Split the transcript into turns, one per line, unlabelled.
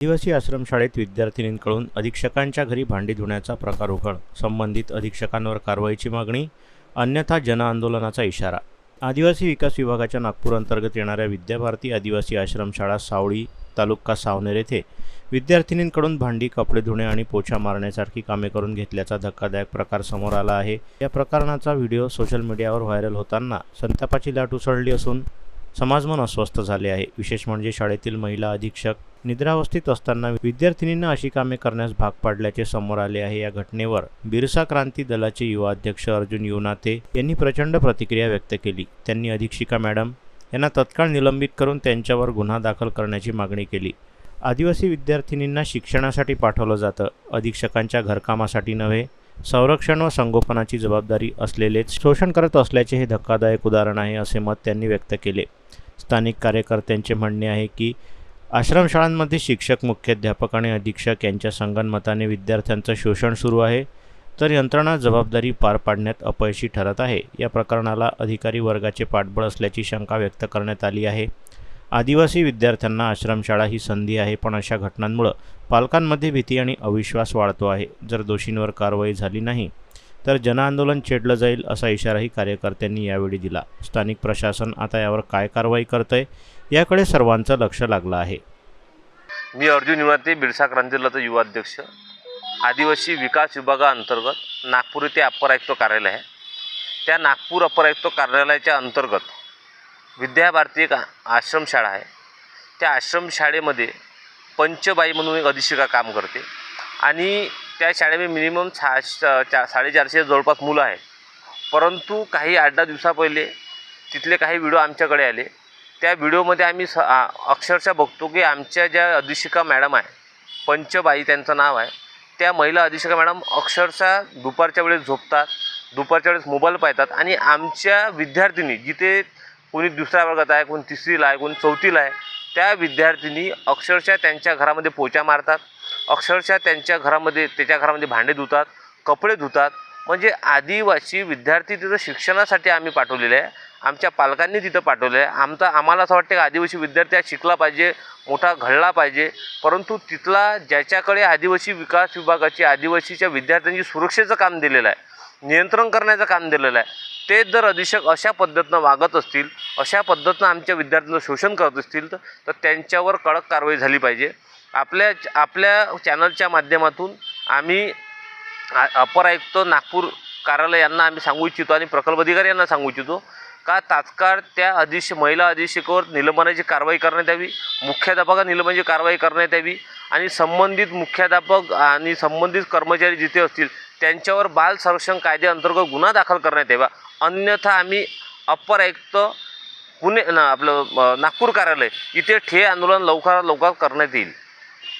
आदिवासी आश्रमशाळेत विद्यार्थिनींकडून अधीक्षकांच्या घरी भांडी धुण्याचा प्रकार उघड. संबंधित अधीक्षकांवर कारवाईची मागणी अन्यथा जनआंदोलनाचा इशारा. आदिवासी विकास विभागाच्या नागपूर अंतर्गत येणाऱ्या विद्याभारती आदिवासी आश्रमशाळा सावळी तालुका सावनेर येथे विद्यार्थिनींकडून भांडी कपडे धुणे आणि पोछा मारण्यासारखी कामे करून घेतल्याचा धक्कादायक प्रकार समोर आला आहे. या प्रकरणाचा व्हिडिओ सोशल मीडियावर व्हायरल होताना संतापाची लाट उसळली असून समाजमन अस्वस्थ झाले आहे. विशेष म्हणजे शाळेतील महिला अधीक्षक निद्रावस्थेत असताना विद्यार्थिनींना अशी कामे करण्यास भाग पाडल्याचे समोर आले आहे. या घटनेवर बिरसा क्रांती दलाचे युवा अध्यक्ष अर्जुन युनाते यांनी प्रचंड प्रतिक्रिया व्यक्त केली. त्यांनी अधीक्षिका मॅडम यांना तत्काळ निलंबित करून त्यांच्यावर गुन्हा दाखल करण्याची मागणी केली. आदिवासी विद्यार्थिनींना शिक्षणासाठी पाठवलं जातं. अधीक्षकांच्या घरकामासाठी नव्हे संरक्षण व संगोपनाची जबाबदारी असलेलेच शोषण करत असल्याचे हे धक्कादायक उदाहरण आहे असे मत त्यांनी व्यक्त केले. स्थानिक कार्यकर्त्यांचे म्हणणे आहे की आश्रमशाळांमध्ये शिक्षक मुख्याध्यापक आणि अधीक्षक यांच्या संगनमताने विद्यार्थ्यांचं शोषण सुरू आहे. तर यंत्रणा जबाबदारी पार पाडण्यात अपयशी ठरत आहे. या प्रकरणाला अधिकारी वर्गाचे पाठबळ असल्याची शंका व्यक्त करण्यात आली आहे. आदिवासी विद्यार्थ्यांना आश्रमशाळा ही संधी आहे पण अशा घटनांमुळं पालकांमध्ये भीती आणि अविश्वास वाढतो आहे. जर दोषींवर कारवाई झाली नाही तर जनआंदोलन छेडलं जाईल असा इशाराही कार्यकर्त्यांनी यावेळी दिला. स्थानिक प्रशासन आता यावर काय कारवाई करतंय? याकडे सर्वांचं लक्ष लागलं आहे.
मी अर्जुन युवाते बिरसा क्रांतीलाचा युवा अध्यक्ष. आदिवासी विकास विभागाअंतर्गत नागपूर येथे अप्पर आयुक्त कार्यालय आहे. त्या नागपूर अप्पर आयुक्त कार्यालयाच्या अंतर्गत विद्या भारती एक आश्रमशाळा आहे. त्या आश्रमशाळेमध्ये पंचबाई म्हणून एक अधीक्षिका काम करते. आणि त्या शाळेमध्ये मिनिमम सहा चा साडेचारशे जवळपास मुलं आहे परंतु काही आठ दहा दिवसा पहिले तिथले काही व्हिडिओ आमच्याकडे आले. त्या व्हिडिओमध्ये आम्ही स अक्षरशः बघतो की आमच्या ज्या अधीक्षिका मॅडम आहे पंचबाई त्यांचं नाव आहे त्या महिला अधीक्षिका मॅडम अक्षरशः दुपारच्या वेळेस झोपतात दुपारच्या वेळेस मोबाईल पाहतात आणि आमच्या विद्यार्थिनी जिथे कोणी दुसऱ्या वर्गात आहे कोणी तिसरीला आहे कोणी चौथीला आहे त्या विद्यार्थिनी अक्षरशः त्यांच्या घरामध्ये पोचा मारतात अक्षरशः त्यांच्या घरामध्ये त्याच्या घरामध्ये भांडे धुतात कपडे धुतात. म्हणजे आदिवासी विद्यार्थी तिथं शिक्षणासाठी आम्ही पाठवलेले आहे. आमच्या पालकांनी तिथं पाठवलं आहे आमचा आम्हाला असं वाटतं की आदिवासी विद्यार्थी हा शिकला पाहिजे मोठा घडला पाहिजे. परंतु तिथला ज्याच्याकडे आदिवासी विकास विभागाची आदिवासीच्या विद्यार्थ्यांची सुरक्षेचं काम दिलेलं आहे नियंत्रण करण्याचं काम दिलेलं आहे ते जर अधीक्षक अशा पद्धतीनं वागत असतील अशा पद्धतीनं आमच्या विद्यार्थ्यांचं शोषण करत असतील तर त्यांच्यावर कडक कारवाई झाली पाहिजे. आपल्या आपल्या चॅनलच्या माध्यमातून आम्ही अपर आयुक्त नागपूर कार्यालय यांना आम्ही सांगू इच्छितो आणि प्रकल्प अधिकारी यांना सांगू इच्छितो. का तात्काळ त्या अधीक्ष महिला अधीक्षकावर निलंबनाची कारवाई करण्यात यावी? मुख्याध्यापका निलंबनाची कारवाई करण्यात यावी? आणि संबंधित मुख्याध्यापक आणि संबंधित कर्मचारी जिथे असतील त्यांच्यावर बाल संरक्षण कायद्याअंतर्गत गुन्हा दाखल करण्यात यावा. अन्यथा आम्ही अप्पर आयुक्त पुणे ना आपलं नागपूर कार्यालय इथे ठे आंदोलन लवकरात लवकर करण्यात येईल.